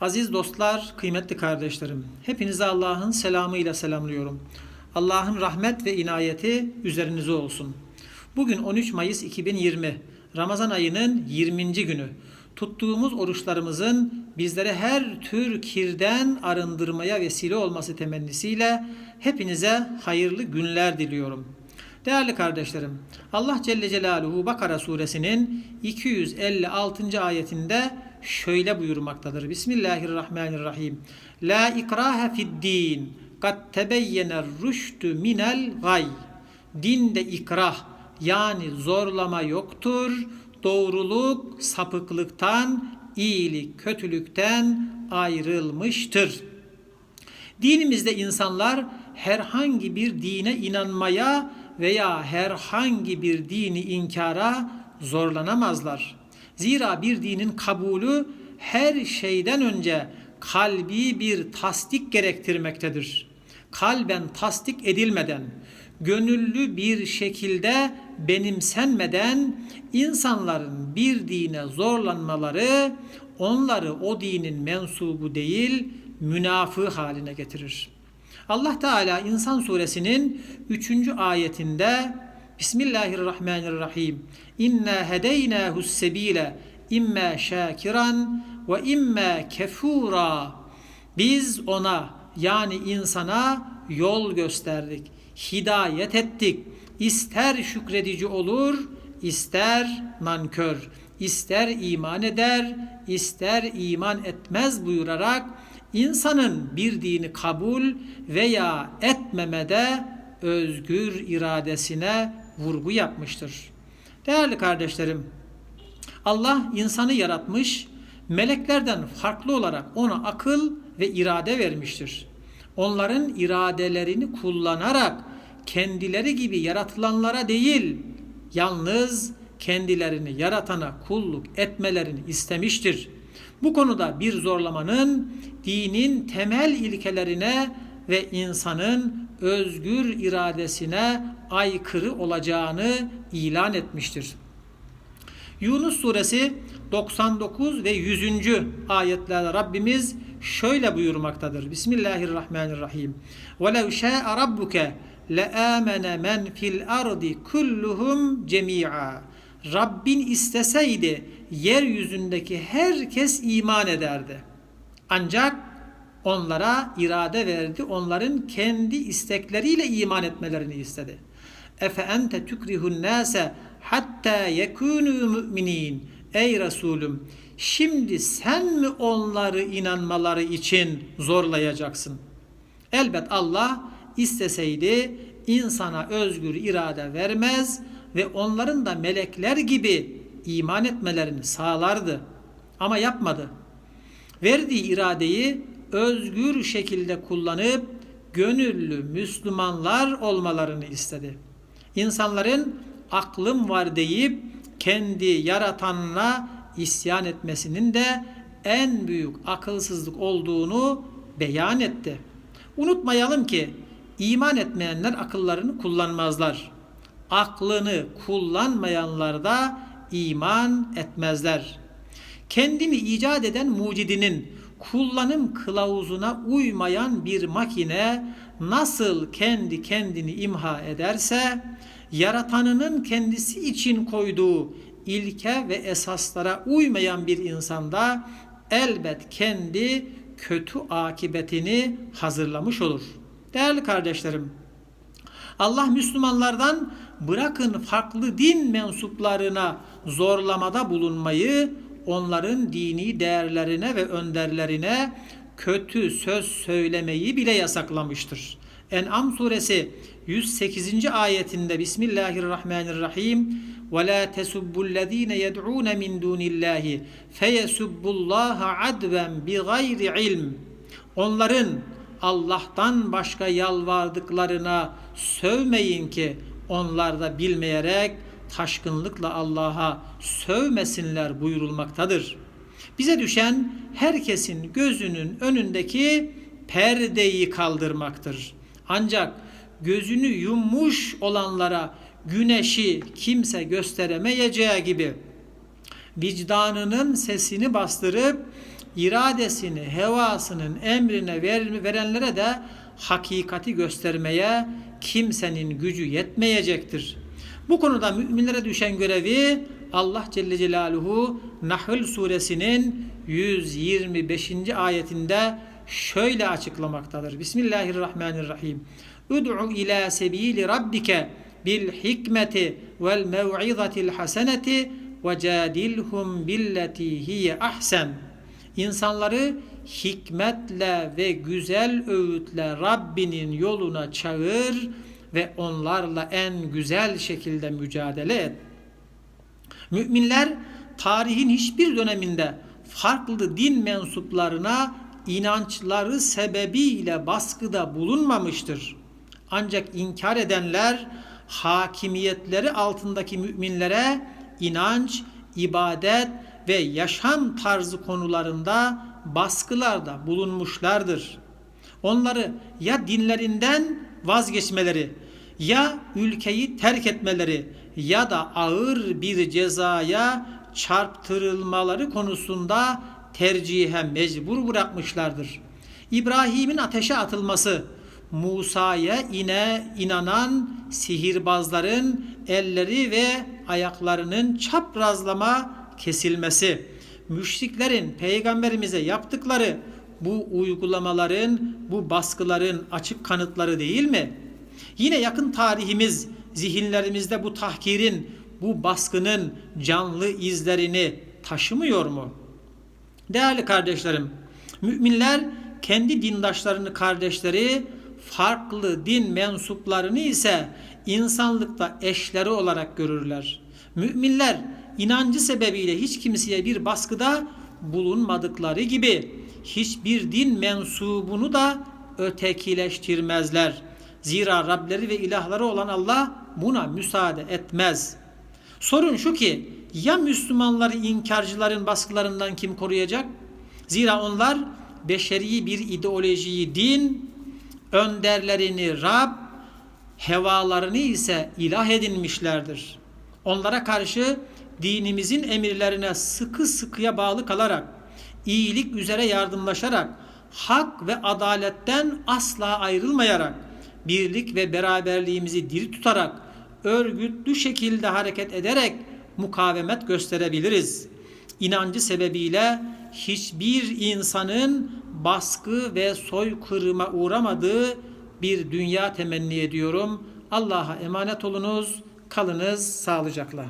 Aziz dostlar, kıymetli kardeşlerim, hepinizi Allah'ın selamıyla selamlıyorum. Allah'ın rahmet ve inayeti üzerinize olsun. Bugün 13 Mayıs 2020, Ramazan ayının 20. günü. Tuttuğumuz oruçlarımızın bizlere her tür kirden arındırmaya vesile olması temennisiyle hepinize hayırlı günler diliyorum. Değerli kardeşlerim, Allah Celle Celaluhu Bakara suresinin 256. ayetinde şöyle buyurmaktadır. Bismillahirrahmanirrahim. La ikrahe fid din. Kad tebeyyener rüştü minel gay. Dinde ikrah yani zorlama yoktur. Doğruluk sapıklıktan, iyilik kötülükten ayrılmıştır. Dinimizde insanlar herhangi bir dine inanmaya veya herhangi bir dini inkara zorlanamazlar. Zira bir dinin kabulü her şeyden önce kalbi bir tasdik gerektirmektedir. Kalben tasdik edilmeden, gönüllü bir şekilde benimsenmeden insanların bir dine zorlanmaları onları o dinin mensubu değil, münafığı haline getirir. Allah Teala İnsan suresinin 3. ayetinde Bismillahirrahmanirrahim. İnna hedeynahu sebile imme şakiran ve imme kefura. Biz ona yani insana yol gösterdik, hidayet ettik. İster şükredici olur, ister nankör, ister iman eder, ister iman etmez buyurarak insanın bir dini kabul veya etmemede özgür iradesine vurgu yapmıştır. Değerli kardeşlerim, Allah insanı yaratmış, meleklerden farklı olarak ona akıl ve irade vermiştir. Onların iradelerini kullanarak kendileri gibi yaratılanlara değil, yalnız kendilerini yaratana kulluk etmelerini istemiştir. Bu konuda bir zorlamanın dinin temel ilkelerine ve insanın özgür iradesine aykırı olacağını ilan etmiştir. Yunus suresi 99 ve 100. ayetlerde Rabbimiz şöyle buyurmaktadır. Bismillahirrahmanirrahim. وَلَوْ شَاءَ رَبُّكَ لَآمَنَ مَنْ فِي الْأَرْضِ كُلُّهُمْ جَمِيعًا Rabbin isteseydi yeryüzündeki herkes iman ederdi. Ancak onlara irade verdi. Onların kendi istekleriyle iman etmelerini istedi. Efe ente tukrihun nase hatta yekunu müminin. Ey Resulüm şimdi sen mi onları inanmaları için zorlayacaksın? Elbet Allah isteseydi insana özgür irade vermez ve onların da melekler gibi iman etmelerini sağlardı. Ama yapmadı. Verdiği iradeyi özgür şekilde kullanıp gönüllü Müslümanlar olmalarını istedi. İnsanların aklım var deyip kendi yaratanına isyan etmesinin de en büyük akılsızlık olduğunu beyan etti. Unutmayalım ki iman etmeyenler akıllarını kullanmazlar. Aklını kullanmayanlar da iman etmezler. Kendini icat eden mucidinin kullanım kılavuzuna uymayan bir makine nasıl kendi kendini imha ederse yaratanının kendisi için koyduğu ilke ve esaslara uymayan bir insanda elbet kendi kötü akibetini hazırlamış olur. Değerli kardeşlerim, Allah Müslümanlardan bırakın farklı din mensuplarına zorlamada bulunmayı, onların dini değerlerine ve önderlerine kötü söz söylemeyi bile yasaklamıştır. En'am suresi 108. ayetinde Bismillahirrahmanirrahim ve la tesubbullezine yed'un min dunillahi feyesubbullaha adven bi gayri ilm. Onların Allah'tan başka yalvardıklarına sövmeyin ki onlar da bilmeyerek taşkınlıkla Allah'a sövmesinler buyurulmaktadır. Bize düşen herkesin gözünün önündeki perdeyi kaldırmaktır. Ancak gözünü yummuş olanlara güneşi kimse gösteremeyeceği gibi vicdanının sesini bastırıp iradesini, hevasının emrine ver- verenlere de hakikati göstermeye kimsenin gücü yetmeyecektir. Bu konuda müminlere düşen görevi Allah Celle Celaluhu Nahl suresinin 125. ayetinde şöyle açıklamaktadır. Bismillahirrahmanirrahim. Ud'u ila sebili rabbike bil hikmeti vel mev'izatil haseneti ve cadilhum billeti hiye ahsen. İnsanları hikmetle ve güzel öğütle Rabbinin yoluna çağır ve onlarla en güzel şekilde mücadele et. Müminler tarihin hiçbir döneminde farklı din mensuplarına inançları sebebiyle baskıda bulunmamıştır. Ancak inkar edenler hakimiyetleri altındaki müminlere inanç, ibadet ve yaşam tarzı konularında baskılarda bulunmuşlardır. Onları ya dinlerinden vazgeçmeleri, ya ülkeyi terk etmeleri ya da ağır bir cezaya çarptırılmaları konusunda tercihe mecbur bırakmışlardır. İbrahim'in ateşe atılması, Musa'ya ine inanan sihirbazların elleri ve ayaklarının çaprazlama kesilmesi, müşriklerin peygamberimize yaptıkları bu uygulamaların, bu baskıların açık kanıtları değil mi? Yine yakın tarihimiz zihinlerimizde bu tahkirin, bu baskının canlı izlerini taşımıyor mu? Değerli kardeşlerim, müminler kendi dindaşlarını, kardeşleri, farklı din mensuplarını ise insanlıkta eşleri olarak görürler. Müminler inancı sebebiyle hiç kimseye bir baskıda bulunmadıkları gibi hiçbir din mensubunu da ötekileştirmezler. Zira Rableri ve ilahları olan Allah buna müsaade etmez. Sorun şu ki ya Müslümanları inkarcıların baskılarından kim koruyacak? Zira onlar beşeri bir ideolojiyi din, önderlerini Rab, hevalarını ise ilah edinmişlerdir. Onlara karşı dinimizin emirlerine sıkı sıkıya bağlı kalarak, iyilik üzere yardımlaşarak, hak ve adaletten asla ayrılmayarak, birlik ve beraberliğimizi diri tutarak, örgütlü şekilde hareket ederek mukavemet gösterebiliriz. İnancı sebebiyle hiçbir insanın baskı ve soykırıma uğramadığı bir dünya temenni ediyorum. Allah'a emanet olunuz, kalınız sağlıcakla.